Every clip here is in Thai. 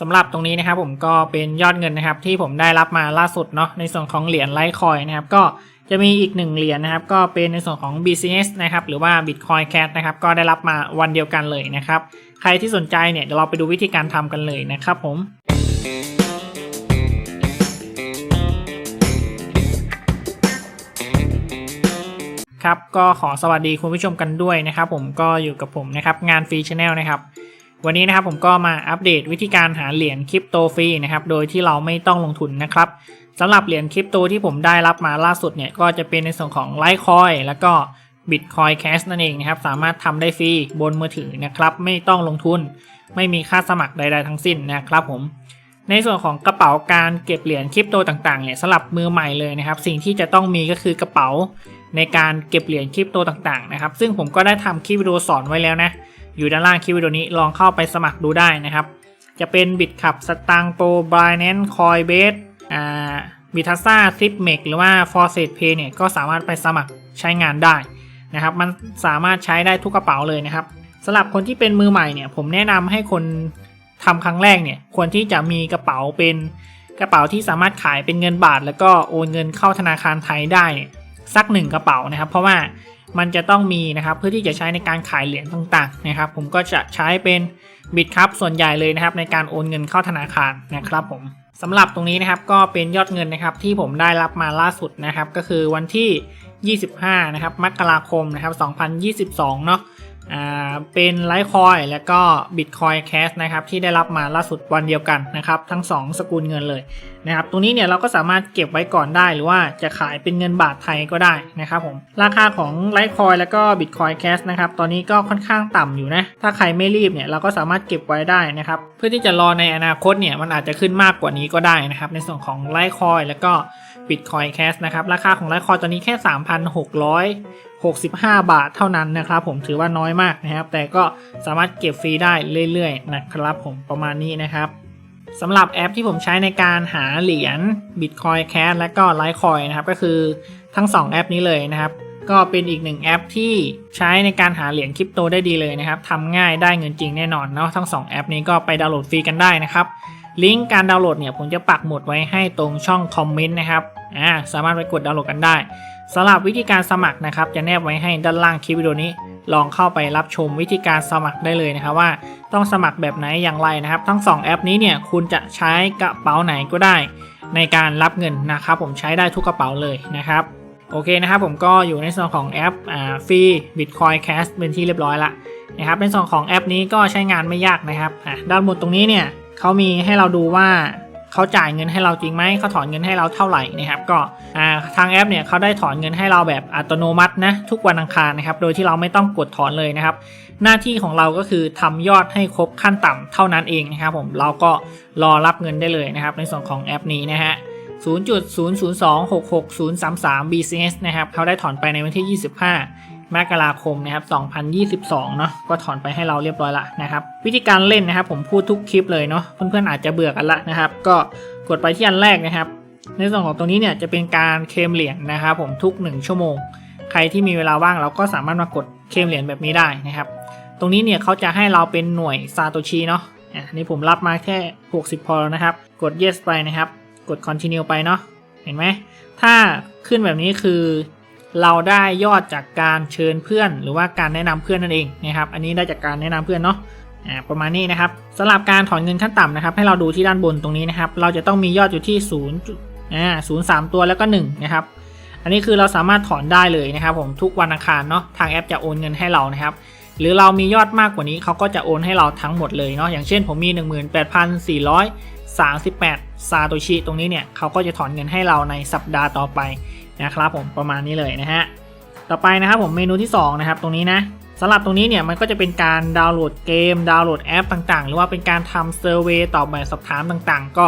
สำหรับตรงนี้นะครับผมก็เป็นยอดเงินนะครับที่ผมได้รับมาล่าสุดเนาะในส่วนของเหรียญไลท์คอยนะครับก็จะมีอีกหนึ่งเหรียญนะครับก็เป็นในส่วนของ BCS นะครับหรือว่า Bitcoin Cash นะครับก็ได้รับมาวันเดียวกันเลยนะครับใครที่สนใจเนี่ยเดี๋ยวเราไปดูวิธีการทำกันเลยนะครับผมครับก็ขอสวัสดีคุณผู้ชมกันด้วยนะครับผมก็อยู่กับผมนะครับงานฟรีชาแนลนะครับ วันนี้นะครับผมก็มาอัปเดตวิธีการหาเหรียญคริปโตฟรีนะครับโดยที่เราไม่ต้องลงทุนนะครับสำหรับเหรียญคริปโตที่ผมได้รับมาล่าสุดเนี่ยก็จะเป็นในส่วนของ Litecoin แล้วก็ Bitcoin Cash นั่นเองนะครับสามารถทำได้ฟรีบนมือถือนะครับไม่ต้องลงทุน ไม่มีค่าสมัครใด ๆ ทั้งสิ้นนะครับผมในส่วนของกระเป๋าการเก็บเหรียญคริปโตต่างๆเนี่ยสำหรับมือใหม่เลยนะครับ สิ่งที่จะต้องมีก็คือกระเป๋าในการเก็บเหรียญคริปโตต่างๆนะครับ ซึ่งผมก็ได้ทำคลิปวิดีโอสอนไว้แล้วนะ อยู่ด้านล่างคลิปวิดีโอนี้ลองเข้าไปสมัครดูได้นะครับ จะเป็นบิตขับสตางโปรบายแนนคอยเบสอ่าบิทัสซาซิปเมกหรือว่า f o r s e t Pay เนี่ยก็สามารถไปสมัครใช้งานได้นะครับ มันสามารถใช้ได้ทุกกระเป๋าเลยนะครับสำหรับคนที่เป็นมือใหม่เนี่ย ผมแนะนำให้คนทำครั้งแรกเนี่ย ควรที่จะมีกระเป๋าเป็นกระเป๋าที่สามารถขายเป็นเงินบาท แล้วก็โอนเงินเข้าธนาคารไทยได้สักหนึ่งกระเป๋านะครับ เพราะว่า มันจะต้องมีนะครับ เพื่อที่จะใช้ในการขายเหรียญต่างๆนะครับ ผมก็จะใช้เป็นบิตครับส่วนใหญ่เลยนะครับในการโอนเงินเข้าธนาคารนะครับผมสำหรับตรงนี้นะครับก็เป็นยอดเงินนะครับที่ผมได้รับมาล่าสุดนะครับ ก็คือวันที่ 25 นะครับมกราคมนะครับ 2022 เนาะ เป็นไลท์คอยแล้วก็ Bitcoin Cash นะครับที่ได้รับมาล่าสุดวันเดียวกันนะครับ ทั้ง 2 สกุลเงินเลยนะครับตรงนี้เนี่ยเราก็สามารถเก็บไว้ก่อนได้หรือว่าจะขายเป็นเงินบาทไทยก็ได้นะครับผมราคาของไลท์คอยแล้วก็ Bitcoin Cash นะครับตอนนี้ก็ค่อนข้างต่ำอยู่นะถ้าใครไม่รีบเนี่ยเราก็สามารถเก็บไว้ได้นะครับเพื่อที่จะรอในอนาคตเนี่ยมันอาจจะขึ้นมากกว่านี้ก็ได้นะครับในส่วนของไลท์คอยแล้วก็ Bitcoin Cash นะครับราคาของไลท์คอยตอนนี้แค่ 3,665 บาทเท่านั้นนะครับผมถือว่าน้อยมากนะครับ แต่ก็สามารถเก็บฟรีได้เรื่อยๆนะครับผมประมาณนี้นะครับสำหรับแอปที่ผมใช้ในการหาเหรียญ Bitcoin Cash และก็ Litecoin นะครับ ก็คือทั้ง 2 แอปนี้เลยนะครับ ก็เป็นอีกหนึ่งแอปที่ใช้ในการหาเหรียญคริปโตได้ดีเลยนะครับทำง่ายได้เงินจริงแน่นอนเนาะทั้ง 2 แอปนี้ก็ไปดาวน์โหลดฟรีกันได้นะครับลิงก์การดาวน์โหลดเนี่ยผมจะปักหมุดไว้ให้ตรงช่องคอมเมนต์นะครับอ่าสามารถไปกดดาวน์โหลดกันได้ สำหรับวิธีการสมัครนะครับ จะแนบไว้ให้ด้านล่างคลิปวิดีโอนี้ ลองเข้าไปรับชมวิธีการสมัครได้เลยนะครับว่า ต้องสมัครแบบไหนอย่างไรนะครับ ทั้ง 2 แอปนี้เนี่ยคุณจะใช้กระเป๋าไหนก็ได้ ในการรับเงินนะครับ ผมใช้ได้ทุกกระเป๋าเลยนะครับโอเคนะครับผมก็อยู่ในส่วนของแอปฟรี Bitcoin Cash เป็นที่เรียบร้อยละนะครับในส่วนของแอปนี้ก็ใช้งานไม่ยากนะครับด้านบนตรงนี้เนี่ยเขามีให้เราดูว่า เขาจ่ายเงินให้เราจริงไหมเขาถอนเงินให้เราเท่าไหร่นะครับก็ทางแอปเนี่ยเขาได้ถอนเงินให้เราแบบอัตโนมัตินะทุกวันอังคารนะครับโดยที่เราไม่ต้องกดถอนเลยนะครับ หน้าที่ของเราก็คือทำยอดให้ครบขั้นต่ำเท่านั้นเองนะครับผมเราก็รอรับเงินได้เลยนะครับในส่วนของแอปนี้นะฮะ0.00266033 BCS นะครับเขาได้ถอนไปในวันที่ 25 มกราคมนะครับ2022 เนาะก็ถอนไปให้เราเรียบร้อยละนะครับวิธีการเล่นนะครับ ผมพูดทุกคลิปเลยเนาะเพื่อนๆอาจจะเบื่อกันละนะครับ ก็กดไปที่อันแรกนะครับ ในส่วนของตรงนี้เนี่ยจะเป็นการเคลมเหรียญนะครับ ผมทุก 1 ชั่วโมง ใครที่มีเวลาว่างเราก็สามารถมากดเคลมเหรียญแบบนี้ได้นะครับ ตรงนี้เนี่ยเขาจะให้เราเป็นหน่วยซาโตชิเนาะอะนี่ผมรับมาแค่ 60 พอแล้วนะครับ กด yes ไปนะครับ กด continue ไปเนาะเห็นไหมถ้าขึ้นแบบนี้คือ เราได้ยอดจากการเชิญเพื่อน หรือว่าการแนะนำเพื่อนนั่นเองนะครับ อันนี้ได้จากการแนะนำเพื่อนเนาะประมาณนี้นะครับสำหรับการถอนเงินขั้นต่ำนะครับให้เราดูที่ด้านบนตรงนี้นะครับ เราจะต้องมียอดอยู่ที่0อ่า0 3ตัวแล้วก็1นะครับอันนี้คือเราสามารถถอนได้เลยนะครับผมทุกวันอังคารเนาะทางแอปจะโอนเงินให้เรานะครับ หรือเรามียอดมากกว่านี้เขาก็จะโอนให้เราทั้งหมดเลยเนาะอย่างเช่นผมมี 18,438 ซาโตชิตรงนี้เนี่ยเขาก็จะถอนเงินให้เราในสัปดาห์ต่อไปนะครับผมประมาณนี้เลยนะฮะต่อไปนะครับผมเมนูที่2นะครับตรงนี้นะสำหรับตรงนี้เนี่ยมันก็จะเป็นการดาวน์โหลดเกม ดาวน์โหลดแอปต่างๆ หรือว่าเป็นการทำเซอร์เวยตอบแบบสอบถามต่างๆ ก็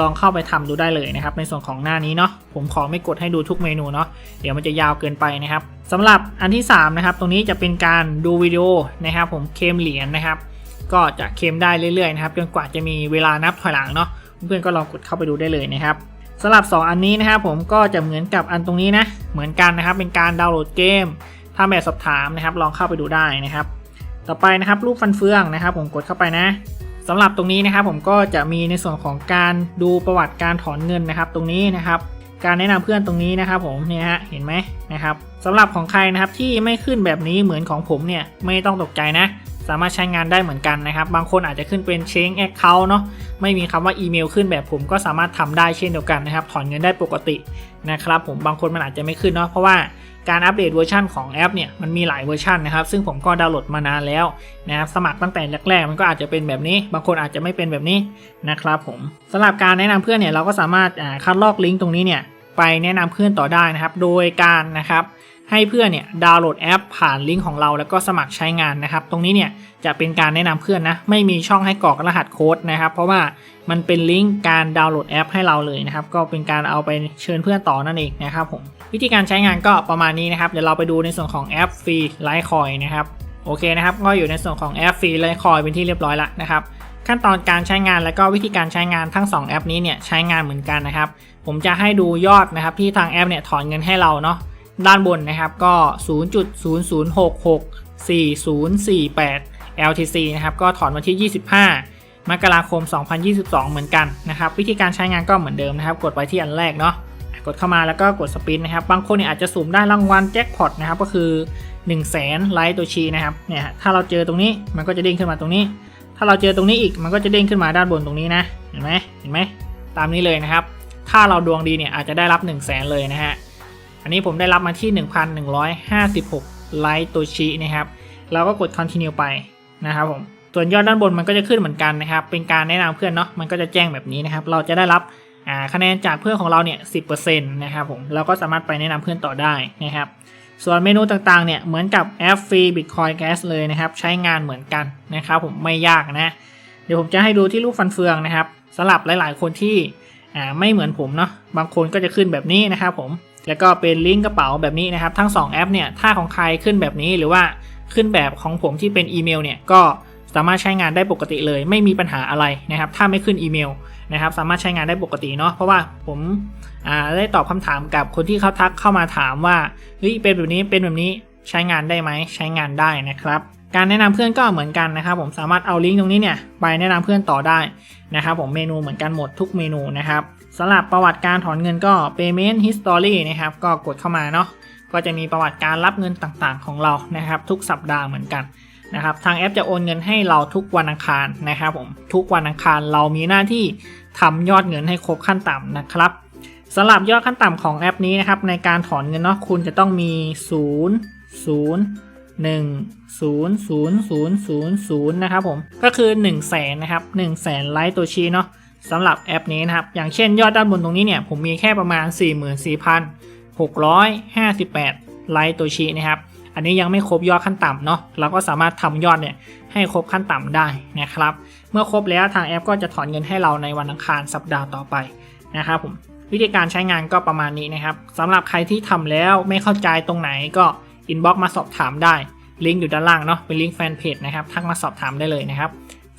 ลองเข้าไปทำดูได้เลยนะครับในส่วนของหน้านี้เนาะผมขอไม่กดให้ดูทุกเมนูเนาะเดี๋ยวมันจะยาวเกินไปนะครับสำหรับอันที่3นะครับตรงนี้จะเป็นการดูวิดีโอนะครับผมเคมเหรียญนะครับก็จะเคมได้เรื่อยๆนะครับจนกว่าจะมีเวลานับถอยหลังเนาะเพื่อนๆก็ลองกดเข้าไปดูได้เลยนะครับ สำหรับ 2 อันนี้นะครับผมก็จะเหมือนกับอันตรงนี้นะ เหมือนกันนะครับ เป็นการดาวน์โหลดเกมทำแบบสอบถามนะครับ ลองเข้าไปดูได้นะครับ ต่อไปนะครับรูปฟันเฟืองนะครับ ผมกดเข้าไปนะสำหรับตรงนี้นะครับ ผมก็จะมีในส่วนของการดูประวัติการถอนเงินนะครับ ตรงนี้นะครับ การแนะนำเพื่อนตรงนี้นะครับ ผมเนี่ยฮะเห็นไหมนะครับสำหรับของใครนะครับที่ไม่ขึ้นแบบนี้เหมือนของผมเนี่ยไม่ต้องตกใจนะ สามารถใช้งานได้เหมือนกันนะครับ บางคนอาจจะขึ้นเป็นเชงแอคเคาท์เนาะไม่มีคำว่าอีเมลขึ้นแบบผมก็สามารถทำได้เช่นเดียวกันนะครับ ถอนเงินได้ปกตินะครับผมบางคนมันอาจจะไม่ขึ้นเนาะเพราะว่าการอัปเดตเวอร์ชันของแอปเนี่ยมันมีหลายเวอร์ชันนะครับ ซึ่งผมก็ดาวน์โหลดมานานแล้วนะครับสมัครตั้งแต่แรกๆ มันก็อาจจะเป็นแบบนี้ บางคนอาจจะไม่เป็นแบบนี้นะครับผมสำหรับการแนะนำเพื่อนเนี่ยเราก็สามารถคัดลอกลิงก์ตรงนี้เนี่ยไปแนะนำเพื่อนต่อได้นะครับ โดยการนะครับ ให้เพื่อนเนี่ยดาวน์โหลดแอป ผ่านลิงก์ของเราแล้วก็สมัครใช้งานนะครับ ตรงนี้เนี่ยจะเป็นการแนะนำเพื่อนนะไม่มีช่องให้กรอกรหัสโค้ดนะครับ เพราะว่ามันเป็นลิงก์การดาวน์โหลดแอปให้เราเลยนะครับ ก็เป็นการเอาไปเชิญเพื่อนต่อนั่นเองนะครับผมวิธีการใช้งานก็ประมาณนี้นะครับ เดี๋ยวเราไปดูในส่วนของแอปฟรีไลท์คอยนะครับโอเคนะครับก็อยู่ในส่วนของแอปฟรีไลท์คอยเป็นที่เรียบร้อยแล้วนะครับขั้นตอนการใช้งานและก็วิธีการใช้งานทั้ง 2 แอปนี้เนี่ยใช้งานเหมือนกันนะครับ ผมจะให้ดูยอดนะครับที่ทางแอปเนี่ยถอนเงินให้เราเนาะ ด้านบนนะครับก็ 0.00664048 LTC นะครับก็ถอนวันที่ 25 มกราคม 2022 เหมือนกันนะครับ วิธีการใช้งานก็เหมือนเดิมนะครับ กดไปที่อันแรกเนาะกดเข้ามาแล้วก็กดสปินนะครับ บางคนเนี่ยอาจจะสุ่มได้รางวัลแจ็คพอตนะครับก็คือ 1 0 0 0 0แสนไลท์ตัวชีนะครับเนี่ยถ้าเราเจอตรงนี้มันก็จะเด้งขึ้นมาตรงนี้ ถ้าเราเจอตรงนี้อีกมันก็จะเด้งขึ้นมาด้านบนตรงนี้นะเห็นไหมเห็นไหมตามนี้เลยนะครับ ถ้าเราดวงดีเนี่ยอาจจะได้รับ 1 0 0 0 0แสนเลยนะฮะ อันนี้ผมได้รับมาที่ 1,156 ไลท์ตัวชีนะครับเราก็กด continue ไปนะครับผมส่วนยอดด้านบนมันก็จะขึ้นเหมือนกันนะครับ เป็นการแนะนำเพื่อนเนาะมันก็จะแจ้งแบบนี้นะครับ เราจะได้รับคะแนนจากเพื่อนของเราเนี่ย10%นะครับผมเราก็สามารถไปแนะนำเพื่อนต่อได้นะครับส่วนเมนูต่างๆ เนี่ย เหมือนกับแอปฟรี Bitcoin Gas เลยนะครับ ใช้งานเหมือนกันนะครับผมไม่ยากนะ เดี๋ยวผมจะให้ดูที่รูปฟันเฟืองนะครับสำหรับหลายๆ คนที่ไม่เหมือนผมเนาะบางคนก็จะขึ้นแบบนี้นะครับผม แล้วก็เป็นลิงก์กระเป๋าแบบนี้นะครับ ทั้ง 2 แอปเนี่ยถ้าของใครขึ้นแบบนี้หรือว่าขึ้นแบบของผมที่เป็นอีเมลเนี่ยก็สามารถใช้งานได้ปกติเลย ไม่มีปัญหาอะไรนะครับ ถ้าไม่ขึ้นอีเมลนะครับ สามารถใช้งานได้ปกติเนาะเพราะว่าผมอ่าได้ตอบคำถามกับคนที่เขาทักเข้ามาถามว่าเฮ้ยเป็นแบบนี้เป็นแบบนี้ใช้งานได้ไหมใช้งานได้นะครับ การแนะนำเพื่อนก็เหมือนกันนะครับ ผมสามารถเอาลิงก์ตรงนี้เนี่ยไปแนะนำเพื่อนต่อได้นะครับ ผมเมนูเหมือนกันหมดทุกเมนูนะครับ สำหรับประวัติการถอนเงินก็ payment history นะครับ ก็กดเข้ามาเนาะก็จะมีประวัติการรับเงินต่างๆ ของเรานะครับ ทุกสัปดาห์เหมือนกันนะครับทางแอปจะโอนเงินให้เราทุกวันอังคารนะครับผมทุกวันอังคารเรามีหน้าที่ทำยอดเงินให้ครบขั้นต่ำนะครับสำหรับยอดขั้นต่ำของแอปนี้นะครับในการถอนเงินเนาะคุณจะต้องมี 0 0 1 0 0 0 0 0นะครับผมก็คือ1 0 0 0 0แสนนะครับ1 0 0 0 0แสนไลค์ตัวชีเนาะ สำหรับแอปนี้นะครับ อย่างเช่นยอดด้านบนตรงนี้เนี่ย ผมมีแค่ประมาณ 44,658 ไลค์ตัวชีนะครับ อันนี้ยังไม่ครบยอดขั้นต่ำเนาะ เราก็สามารถทำยอดเนี่ยให้ครบขั้นต่ำได้นะครับ เมื่อครบแล้วทางแอปก็จะถอนเงินให้เราในวันอังคารสัปดาห์ต่อไปนะครับผม วิธีการใช้งานก็ประมาณนี้นะครับสำหรับใครที่ทำแล้วไม่เข้าใจตรงไหนก็อินบ็อกมาสอบถามได้ ลิงก์อยู่ด้านล่างเนาะ เป็นลิงก์แฟนเพจนะครับ ทักมาสอบถามได้เลยนะครับ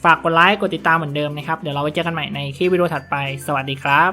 ฝากกดไลค์กดติดตามเหมือนเดิมนะครับ เดี๋ยวเราไว้เจอกันใหม่ในคลิปวิดีโอถัดไป สวัสดีครับ